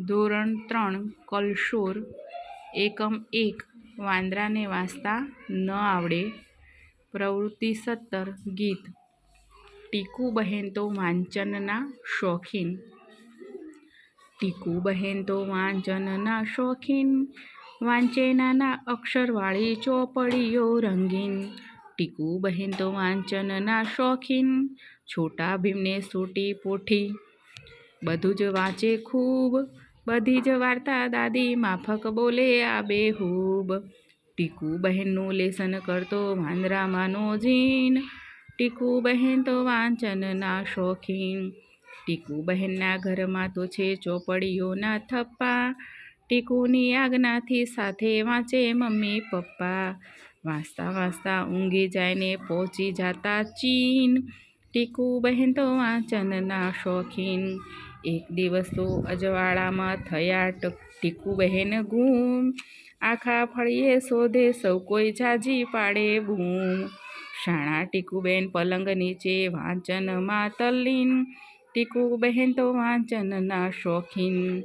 ધોરણ ત્રણ, કલશોર. એકમ એક, વાંદરાને વાંચતા ન આવડે. પ્રવૃત્તિ સત્તર, ગીત. ટીકુ બહેન તો વાંચનના શોખીન. ટીકુ બહેન તો વાંચનના શોખીન. વાંચે નાના અક્ષરવાળી ચોપડીઓ રંગીન. ટીકુ બહેન તો વાંચનના શોખીન. છોટા ભીમને સૂટી પોઠી. બધું જ વાંચે ખૂબ. બધી જ વાર્તા દાદી માફક બોલે આ બેહૂબ. ટીકુ બહેનનું લેસન કરતો વાંદરામાંનો જીન. ટીકુ બહેન તો વાંચનના શોખીન. ટીકુ બહેનના ઘરમાં તો છે ચોપડીઓના થપ્પા. ટીકુની આજ્ઞાથી સાથે વાંચે મમ્મી, પપ્પા. વાંચતા વાંચતા ઊંઘી જાય ને પહોંચી જાતા ચીન. ટીકુ બહેન તો વાંચનના શોખીન. એક દિવસ તો અજવાળામાં થયા ટીકુ બહેન ગુમ. આખા ફળીએ શોધે સૌ કોઈ જાજી પાડે બૂમ. શાણા ટીકુબેન પલંગ નીચે વાંચનમાં તલ્લીન. ટીકુ બહેન તો વાંચનના શોખીન.